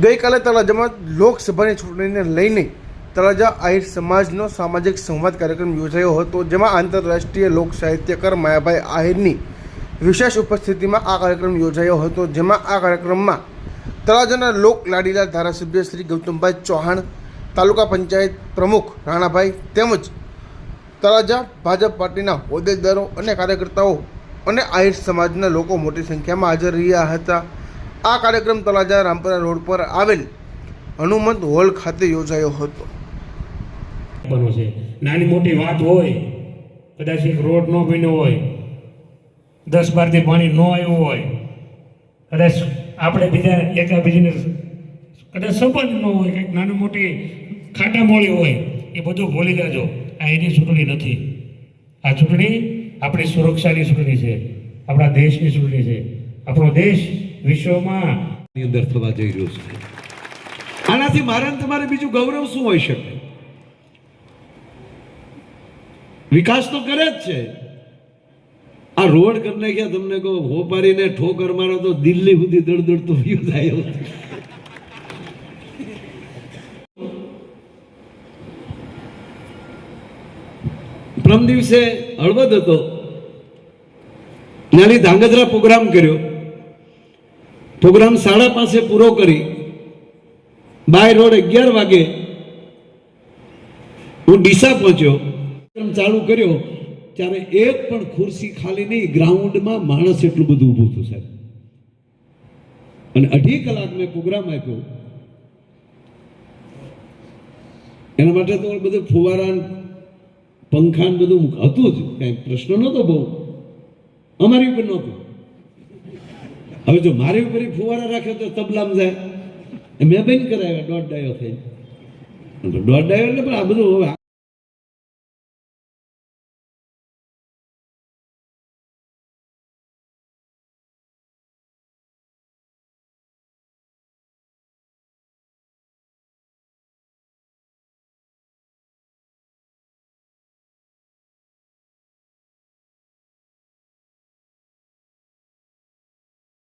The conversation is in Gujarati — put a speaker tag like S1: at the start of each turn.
S1: ગઈકાલે તળાજામાં લોકસભાની ચૂંટણીને લઈને તળાજા આહિર સમાજનો સામાજિક સંવાદ કાર્યક્રમ યોજાયો હતો, જેમાં આંતરરાષ્ટ્રીય લોક સાહિત્યકાર માયાભાઈ આહિરની વિશેષ ઉપસ્થિતિમાં આ કાર્યક્રમ યોજાયો હતો, જેમાં આ કાર્યક્રમમાં તળાજાના લોક લાડીલા ધારાસભ્ય શ્રી ગૌતમભાઈ ચૌહાણ, તાલુકા પંચાયત પ્રમુખ રાણાભાઈ તેમજ તળાજા ભાજપ પાર્ટીના હોદ્દેદારો અને કાર્યકર્તાઓ અને આહિર સમાજના લોકો મોટી સંખ્યામાં હાજર રહ્યા હતા. આ કાર્યક્રમ તળાજા રામપરા રોડ પર આવેલ હનુમંત હોલ ખાતે યોજાયો હતો.
S2: છે. નાની મોટી વાત હોય, કદાચ એક રોડ ન બન્યો હોય, દસ બારથી પાણી ન આવ્યું હોય, કદાચ આપણે બીજા એકાબીજીને કદાચ સંબંધ ન હોય, કંઈક નાની મોટી ખાટા મોળી હોય, એ બધું ભૂલી જાજો. આ એની ચૂંટણી નથી. આ ચૂંટણી આપણી સુરક્ષાની ચૂંટણી છે. આપણા દેશની ચૂંટણી છે. આપણો દેશ વિશ્વમાં
S3: અંદર થવા જઈ રહ્યો છે. આનાથી મારે તમારે બીજું ગૌરવ શું હોઈ શકે? વિકાસ તો કરે જ છે. આ રોડ કરી નાખ્યા તમને કહો, હોપારીને ઠોકર મારો તો દિલ્હી સુધી દડ તો વ્યૂ થાય પ્રમ દિવસે હળવદ હતો. નાની ધાંગધ્રા પ્રોગ્રામ કર્યો. પ્રોગ્રામ સાડા પાસે પૂરો કરી બાય રોડ અગિયાર વાગે હું ડીસા પહોંચ્યો. પ્રોગ્રામ ચાલુ કર્યો. ત્યારે એક પણ ખુરશી ખાલી નહીં, ગ્રાઉન્ડમાં માણસ એટલું બધું ઊભું હતું સાહેબ. અને અઢી કલાક મેં પ્રોગ્રામ આપ્યો. એના માટે તો બધું ફુવારા ને પંખા ને બધું હતું જ. કાંઈ પ્રશ્ન નહોતો બહુ. અમારી ઉપર નહોતું. હવે જો મારી ઉપર ફુવારા રાખ્યો તો તબલામાં જાય. મેં બંધ કરાવ્યા, દોઢ ડાયો થઈ દોઢ ડાયો એટલે પણ આ બધું હવે